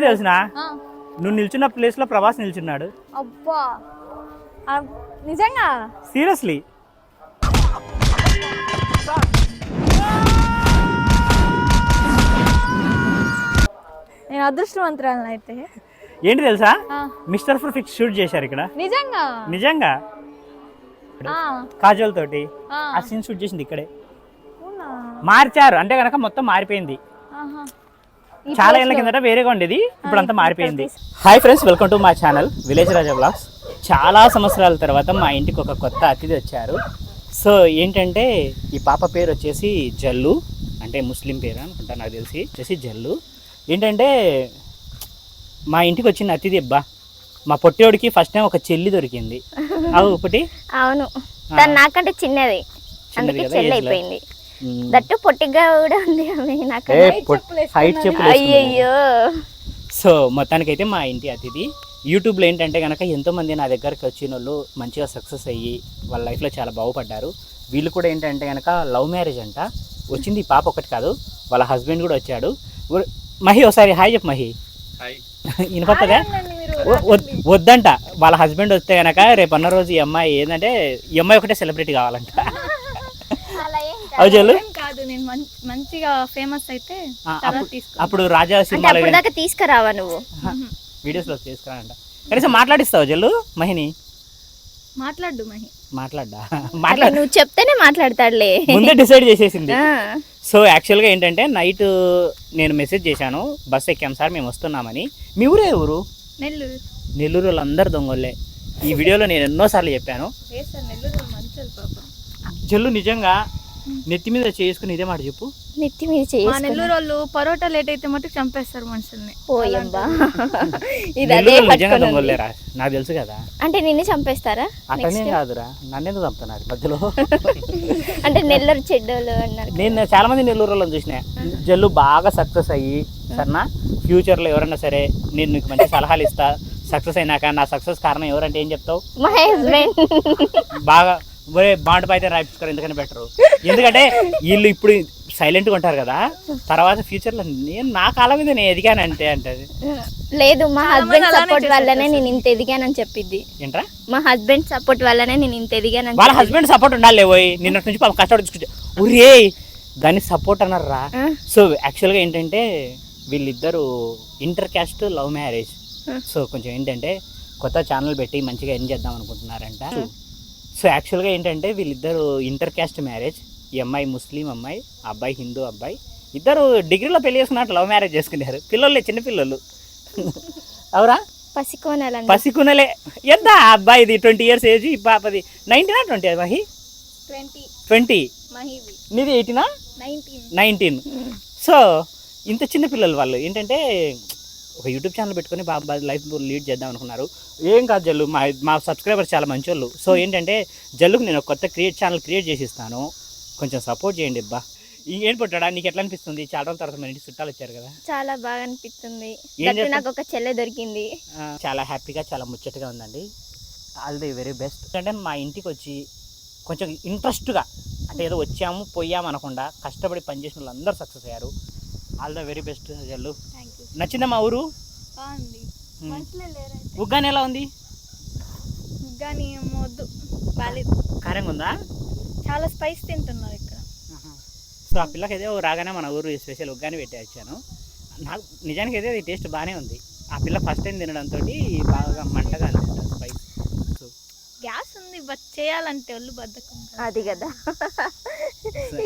తెలిసిన? నువ్వు నిల్చున్న ప్లేస్లో ప్రభాస్ నిల్చున్నాడు. అబ్బా. నిజంగా? సీరియస్లీ నేను అదృష్టవంతురాలను అయితే. ఏంటి తెలుసా? మిస్టర్ పర్ఫెక్ట్ షూట్ చేశారు ఇక్కడ. నిజంగా? నిజంగా? కాజోల్ తోటి. ఆ, సీన్ షూట్ చేసింది ఇక్కడే? మార్చారు. అంటే కనుక మొత్తం మారిపోయింది. చాలా ఏళ్ళ కిందట వేరేగా ఉండేది. ఇప్పుడు అంతా మారిపోయింది. హాయ్ ఫ్రెండ్స్ వెల్కమ్ టు మా ఛానల్ విలేజ్ రాజా బ్లాగ్స్ చాలా సంవత్సరాల తర్వాత మా ఇంటికి ఒక కొత్త అతిథి వచ్చారు. సో ఏంటంటే ఈ పాప పేరు వచ్చేసి జల్లు అంటే ముస్లిం పేరు అనుకుంటా నాకు తెలిసి వచ్చేసి జల్లు. ఏంటంటే మా ఇంటికి వచ్చిన అతిథి అబ్బా మా పొట్టేవాడికి ఫస్ట్ టైం ఒక చెల్లి దొరికింది. అవు ఒకటి? అవును. తను నాకంటే చిన్నది. అందుకే చెల్లి. అయిపోయింది. దట్టు పొట్టిగా కూడా ఉంది ఆమె చెప్పులు హైట్ వేసుకుంది. అయ్యయ్యో. సో మొత్తానికైతే మా ఇంటి అతిథి. యూట్యూబ్లో ఏంటంటే కనుక ఎంతోమంది నా దగ్గరికి వచ్చిన వాళ్ళు మంచిగా సక్సెస్ అయ్యి వాళ్ళ లైఫ్లో చాలా బాగుపడ్డారు. వీళ్ళు కూడా ఏంటంటే కనుక లవ్ మ్యారేజ్ అంట. వచ్చింది పాప ఒకటి కాదు. వాళ్ళ హస్బెండ్ కూడా వచ్చాడు. మహి ఒకసారి హాయ్ చెప్పు మహి. వినపడుతుందా? ఆగండి మీరు. వ- వద్- వద్దంట. వాళ్ళ హస్బెండ్ వస్తే కనుక రేపు అన్న రోజు ఈ అమ్మాయి ఏంటంటే ఈ అమ్మాయి ఒకటే సెలబ్రిటీ కావాలంట. జల్లు ఏం కాదు నేను మంచిగా ఫేమస్ అయితే అప్పుడు- తీసుకో అప్పుడు రాజా సినిమాలో అప్పుడు దాకా తీసుకురావా నువ్వు? వీడియోస్లో తీసుకురానంట. కనీసం మాట్లాడిస్తావు జల్లు మహిని? మాట్లాడు మహి. మాట్లాడ్డా? అట్లా మాట్లాడ. నువ్వు చెప్తేనే మాట్లాడతాడులే. ముందే డిసైడ్ చేసేసింది. సో యాక్చువల్గా ఏంటంటే నైట్ నేను మెసేజ్ చేశాను బస్ ఎక్కాం సార్ మేము వస్తున్నామని. మీ ఊరే ఊరు? నెల్లూరు. నెల్లూరు వాళ్ళందరూ దొంగోళ్ళే ఈ వీడియోలో నేను ఎన్నోసార్లు చెప్పాను. జల్లు నిజంగా నెత్తి మీద చేసుకుని ఇదే మాట చెప్పు. నెత్తి మీద మా చేసుకుని నెల్లూరు వాళ్ళు పరోటా లేట్ అయితే మటుకు చంపేస్తారు మనుషుల్ని. పోయబ్బా ఇది అదే నెల్లూరు నిజంగా పట్టుకొని ఉంది. దొంగోళ్ళేరా నాకు తెలుసు కదా. అంటే నిన్ను చంపేస్తారా? అట్లనే కాదురా. నన్నెందుకు చంపుతున్నారు మధ్యలో? అంటే నెల్లూరు చెడ్డోళ్ళు అన్నారు నేను చాలా మంది నెల్లూరు వాళ్ళని చూసిన. జల్లు బాగా సక్సెస్ అయ్యి సరేనా? ఫ్యూచర్లో ఎవరైనా సరే నేను నీకు మంచి సలహాలు ఇస్తా. సక్సెస్ అయినాక నా సక్సెస్ కారణం ఎవరంటే ఏం చెప్తావు? మా హస్బెండ్ బాగా ఒరే బాండ్ అయితే రాయించుకోరు ఎందుకని బెటరు ఎందుకంటే వీళ్ళు ఇప్పుడు సైలెంట్గా ఉంటారు కదా తర్వాత ఫ్యూచర్లో నేను నా కాలం మీద నేను ఎదిగానంటే అంటది. లేదు మా హస్బెండ్ సపోర్ట్ వల్లనే నేను ఇంత ఎదిగానని చెప్పిద్ది. ఏంట్రా? మా హస్బెండ్ సపోర్ట్ వల్లనే నేను ఇంత ఎదిగానని వాళ్ళ. హస్బెండ్ సపోర్ట్ ఉండాలి పోయి నిన్నటి నుంచి పాపం కష్టపడి చూసుకుంటే. ఒరే దాన్ని సపోర్ట్ అన్నారా సో యాక్చువల్గా ఏంటంటే వీళ్ళిద్దరు inter caste love marriage. So కొంచెం ఏంటంటే కొత్త ఛానల్ పెట్టి మంచిగా ఎన్ చేద్దాం అనుకుంటున్నారంట. సో యాక్చువల్గా ఏంటంటే వీళ్ళిద్దరు ఇంటర్ క్యాస్ట్ మ్యారేజ్ ఈ అమ్మాయి ముస్లిం అమ్మాయి అబ్బాయి హిందూ అబ్బాయి. ఇద్దరు డిగ్రీలో పెళ్ళి చేసుకున్నట్టు లవ్ మ్యారేజ్ చేసుకున్నారు. పిల్లలే చిన్న పిల్లలు అవురా? పసికోనాలని పసికునలే. ఎంత? అబ్బాయిది ట్వంటీ ఇయర్స్ ఏజ్ ఈ పాపది నైన్టీనా ట్వంటీ మహి ట్వంటీ. ట్వంటీ. నీది ఎయిటీనా? నైన్టీన్. నైన్టీన్. సో ఇంత చిన్న పిల్లలు వాళ్ళు. ఏంటంటే ఒక యూట్యూబ్ ఛానల్ పెట్టుకొని బాగా లైఫ్ లీడ్ చేద్దాం అనుకున్నారు. ఏం కాదు జల్లు మా మా సబ్స్క్రైబర్స్ చాలా మంచోళ్ళు. సో ఏంటంటే జల్లుకు నేను కొత్త క్రియేట్ ఛానల్ క్రియేట్ చేసి ఇస్తాను కొంచెం సపోర్ట్ చేయండి అబ్బా. ఇంకేం పుట్టాడా నీకు ఎట్లా అనిపిస్తుంది? చాలా రోజుల తర్వాత మన ఇంటికి చుట్టాలు వచ్చారు కదా. చాలా బాగా అనిపిస్తుంది. ఏం? నాకు ఒక చెల్లె దొరికింది. చాలా హ్యాపీగా చాలా ముచ్చటగా ఉందండి. ఆల్ ది వెరీ బెస్ట్ అంటే మా ఇంటికి వచ్చి కొంచెం ఇంట్రెస్ట్గా అంటే ఏదో వచ్చాము పోయాము అనకుండా కష్టపడి పనిచేసిన వాళ్ళు అందరూ సక్సెస్ అయ్యారు. ఆల్ ద వెరీ బెస్ట్ జల్లు. నచ్చిందా మా ఊరు? ఉగ్గాని ఎలా ఉంది? కానీ వద్దు. బాలేదు. కారంగా ఉందా? చాలా స్పైస్ తింటున్నారు ఇక్కడ. సో ఆ పిల్లకి అయితే రాగానే మన ఊరు స్పెషల్ ఉగ్గాని పెట్టి వచ్చాను. నాకు నిజానికి అయితే అది టేస్ట్ బాగానే ఉంది. ఆ పిల్ల ఫస్ట్ టైం తినడంతో బాగా మంటగా అనిపిస్తుంది స్పైస్. గ్యాస్ ఉంది బట్ చేయాలంటే ఒళ్ళు బద్దకం. అది కదా.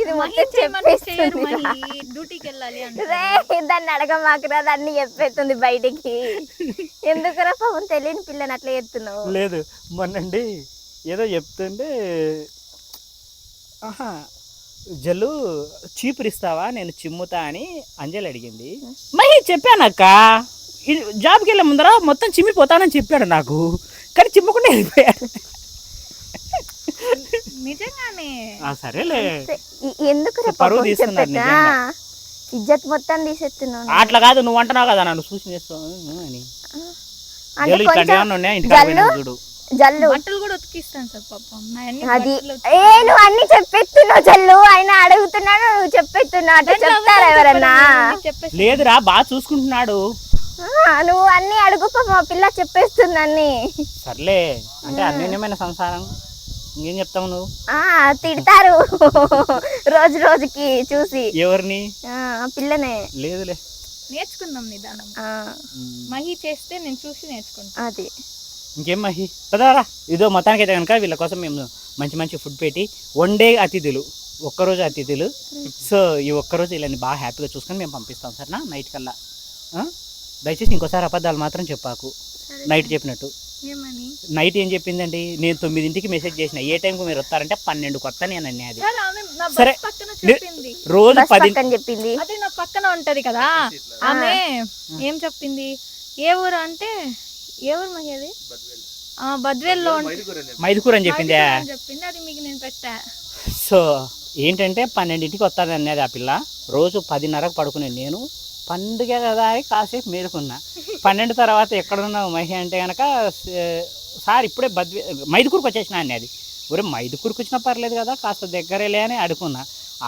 ఇది మొత్తం చెప్పేస్తుంది. డ్యూటీకి వెళ్ళాలి అంటే రే, దాన్ని అడగమాకురా దాన్ని చెప్పేస్తుంది బయటికి. ఎందుకురా పాపం తెలియని పిల్లని అట్లా చెప్తున్నావు లేదు మొన్నండి ఏదో చెప్తుంటే ఆహా జల్లు చీపురు ఇస్తావా నేను చిమ్ముతా అని అంజలి అడిగింది. మహి చెప్పానక్క ఇది జాబ్కి వెళ్ళే ముందర మొత్తం చిమ్మిపోతానని చెప్పాడు నాకు. కానీ చిమ్మకుండా వెళ్ళిపోయాడు. నిజంగానే. ఆ, సరేలే. ఎ- ఎందుకురా సో పరువు పాపం తీస్తున్నాడు చెప్పేస్తా? నిజంగా. ఇజ్జత్ మొత్తం అట్లా కాదు నువ్వు అంటున్నావు కదా నన్ను చూసి చేస్తావు. అని. అంటే జల్లు ఇట్లాంటి కొంచెం ఏమన్నా ఉన్నాయా? ఇంటికి జల్లు చూడు. జల్లు. బట్టలు కూడా ఉతికిస్తాను సార్ పాపం. నా అన్ని అది బట్టలు ఏ నువ్వు అన్ని చెప్పేస్తున్నావు జల్లు. ఆయన అడుగుతున్నాడు నువ్వు చెప్పేస్తున్నావు. చెప్తారా ఎవరన్నా? లేదురా బాగా చూసుకుంటున్నాడు. నువ్వు అన్ని అడుగు పిల్ల చెప్పేస్తుంది అన్ని. సర్లే. అంటే అన్యోన్యమైన సంసారం. ఇంకేం చెప్తావు నువ్వు? ఆ తిడతారు. రోజు రోజుకి చూసి. ఎవరిని? పిల్లనే. లేదులే. నేర్చుకుందాం నిదానం. ఆ. మహి చేస్తే నేను చూసి నేర్చుకుంటా. అది. ఇంకేం మహి? పదారా ఇదో మొత్తానికి అయితే కనుక వీళ్ళ కోసం మేము మంచి మంచి ఫుడ్ పెట్టి వన్ డే అతిథులు ఒక్కరోజు అతిథులు. సో ఈ ఒక్కరోజు వీళ్ళని బాగా హ్యాపీగా చూసుకొని మేము పంపిస్తాం సరేనా? నైట్ కల్లా. ఆ? దయచేసి ఇంకోసారి అబద్ధాలు మాత్రం చెప్పాకు. నైట్ చెప్పినట్టు. నైట్ ఏం చెప్పిందండి? నేను తొమ్మిదింటికి మెసేజ్ చేసిన. ఏ టైంకి మీరు వస్తారంటే పన్నెండు కొత్త నేను అన్నీ అది సరే రోజు పది చెప్పింది. అదే నా పక్కన ఉంటది కదా. ఆమె ఏం చెప్పింది? ఏ ఊరు అంటే ఏ ఊరు మహి అది? ఆ, బద్వేల్లో మైదుకూర అని చెప్పిందే. చెప్పింది? అది మీకు నేను పెట్టా. సో ఏంటంటే పన్నెండింటికి వస్తుంది అనేది ఆ పిల్ల. రోజు పదిన్నరకు పడుకునే నేను. పండుగ కదా అని కాసేపు మేలుకున్నా. పన్నెండు తర్వాత ఎక్కడున్నావు మహి అంటే కనుక సార్ ఇప్పుడే బద్వే మైదుకూరుకు వచ్చేసిన అనేది ఒరే మైదుకూరుకు వచ్చినా పర్లేదు కదా కాస్త దగ్గరేలే అని అడుకున్నా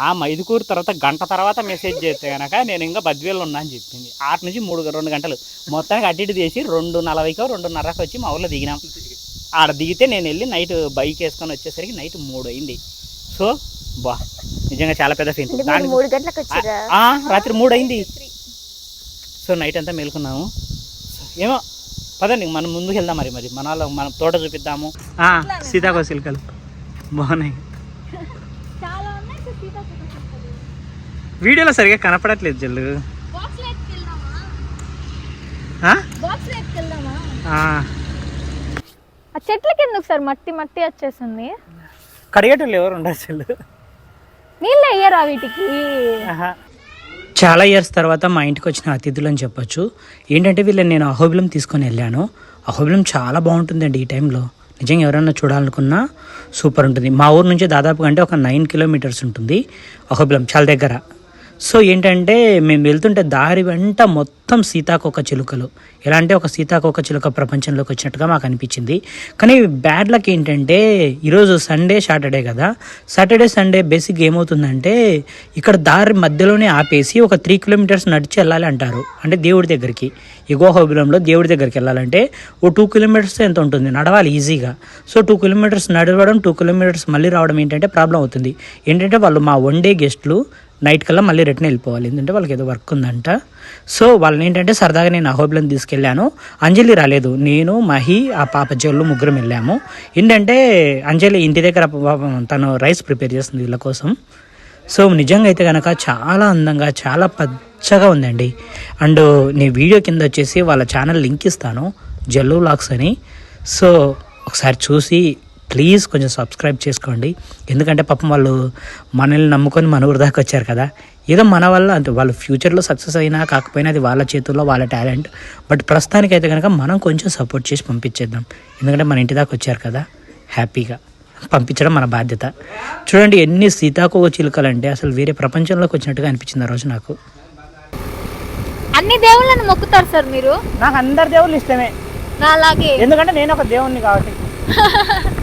ఆ మైదుకూరు తర్వాత గంట తర్వాత మెసేజ్ చేస్తే కనుక నేను ఇంకా బద్వేలు ఉన్నా అని చెప్పింది. ఆట నుంచి మూడు రెండు గంటలు. మొత్తానికి అటు ఇటు చేసి రెండు నలభైకో రెండున్నరకు వచ్చి మా ఊళ్ళో దిగినాం. ఆడ దిగితే నేను వెళ్ళి నైట్ బైక్ వేసుకొని వచ్చేసరికి నైట్ మూడు అయింది. సో బా నిజంగా చాలా పెద్ద ఫీల్ రాత్రి మూడు అయింది. సో నైట్ అంతా మేలుకున్నాము. ఏమో పదండి మనం ముందుకు వెళ్దాం మరి మరి. మన వాళ్ళ- మన తోట చూపిద్దాము. సిల్కలు. బాగున్నాయి. వీడియోలో సరిగా కనపడట్లేదు జల్లు. ఆ? చెట్లకి ఎందుకు సార్ మట్టి మట్టి వచ్చేసింది? కడిగేటోళ్ళు ఎవరు ఉండరు చెల్లు నీళ్ళు వేయరా వీటికి? చాలా ఇయర్స్ తర్వాత మా ఇంటికి వచ్చిన అతిథులు అని చెప్పొచ్చు. ఏంటంటే వీళ్ళని నేను అహోబిలం తీసుకొని వెళ్ళాను. అహోబిలం చాలా బాగుంటుందండి ఈ టైంలో నిజంగా ఎవరైనా చూడాలనుకున్నా సూపర్ ఉంటుంది. మా ఊరు నుంచి దాదాపుగా అంటే ఒక నైన్ కిలోమీటర్స్ ఉంటుంది అహోబిలం చాలా దగ్గర. సో ఏంటంటే మేము వెళ్తుంటే దారి వెంట మొత్తం సీతాకోక చిలుకలు. ఎలా అంటే ఒక సీతాకోక చిలుక ప్రపంచంలోకి వచ్చినట్టుగా మాకు అనిపించింది. కానీ బ్యాడ్ లక్ ఏంటంటే ఈరోజు సండే సాటర్డే కదా. సాటర్డే సండే బేసిక్ ఏమవుతుందంటే ఇక్కడ దారి మధ్యలోనే ఆపేసి ఒక త్రీ కిలోమీటర్స్ నడిచి వెళ్ళాలి అంటారు. అంటే దేవుడి దగ్గరికి. ఎగోహోబిలంలో దేవుడి దగ్గరికి వెళ్ళాలంటే ఓ టూ కిలోమీటర్స్ ఎంత ఉంటుంది? నడవాలి ఈజీగా. సో టూ కిలోమీటర్స్ నడవడం టూ కిలోమీటర్స్ మళ్ళీ రావడం ఏంటంటే ప్రాబ్లం అవుతుంది. ఏంటంటే వాళ్ళు మా వన్ డే గెస్ట్లు నైట్ కల్లా మళ్ళీ రిటర్న్ వెళ్ళిపోవాలి. ఎందుకంటే వాళ్ళకి ఏదో వర్క్ ఉందంట. సో వాళ్ళని ఏంటంటే సరదాగా నేను అహోబిలం తీసుకెళ్ళాను. అంజలి రాలేదు. నేను మహి ఆ పాప జల్లు ముగ్గురం వెళ్ళాము. ఏంటంటే అంజలి ఇంటి దగ్గర తను రైస్ ప్రిపేర్ చేస్తుంది వీళ్ళ కోసం. సో నిజంగా అయితే కనుక చాలా అందంగా చాలా పచ్చగా ఉందండి. అండ్ నేను వీడియో కింద వచ్చేసి వాళ్ళ ఛానల్ లింక్ ఇస్తాను. జల్లు వ్లాగ్స్ అని. సో ఒకసారి చూసి ప్లీజ్ కొంచెం సబ్స్క్రైబ్ చేసుకోండి. ఎందుకంటే పాపం వాళ్ళు మనల్ని నమ్ముకొని మన ఊరి దాకా వచ్చారు కదా. ఏదో మన వల్ల అంటే వాళ్ళు ఫ్యూచర్లో సక్సెస్ అయినా కాకపోయినా అది వాళ్ళ చేతుల్లో వాళ్ళ టాలెంట్. బట్ ప్రస్తుతానికైతే కనుక మనం కొంచెం సపోర్ట్ చేసి పంపించేద్దాం. ఎందుకంటే మన ఇంటి దాకా వచ్చారు కదా. హ్యాపీగా. పంపించడం మన బాధ్యత. చూడండి ఎన్ని సీతాకోక చిలుకలు అంటే అసలు వేరే ప్రపంచంలోకి వచ్చినట్టుగా అనిపించింది ఆ రోజు నాకు. అన్ని దేవుళ్ళని మొక్కుతారు సార్ మీరు? నాకు అందరి దేవుళ్ళు ఇష్టమే. నా అలాగే ఎందుకంటే నేను ఒక దేవుణ్ణి కాబట్టి.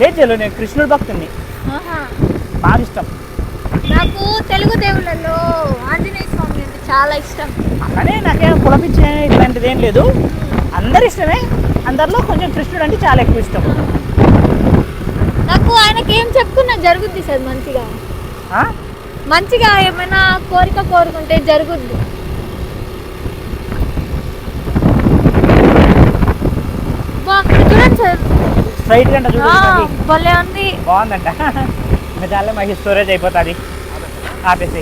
లేదు చెల్లు నేను కృష్ణుడు భక్తుడిని ఆహా. బాగా ఇష్టం. నాకు తెలుగు దేవుళ్ళలో ఆంజనేయ స్వామి అంటే చాలా ఇష్టం. కానీ నాకేం కులపిచ్చే ఇట్లాంటిది ఏం లేదు. అందరు ఇష్టమే. అందరిలో కొంచెం కృష్ణుడు అంటే చాలా ఎక్కువ ఇష్టం. నాకు ఆయనకి ఏం చెప్పుకున్నా జరుగుద్ది సార్ మంచిగా? మంచిగా ఏమైనా కోరిక కోరుకుంటే జరుగుద్ది. చూడండి సార్. స్ట్రైట్ గంట చూడు ఆ, అది. భలే ఉంది. బాగుందంట. ఇంకా చాలా మాకు స్టోరేజ్ అయిపోతుంది. ఆపేసి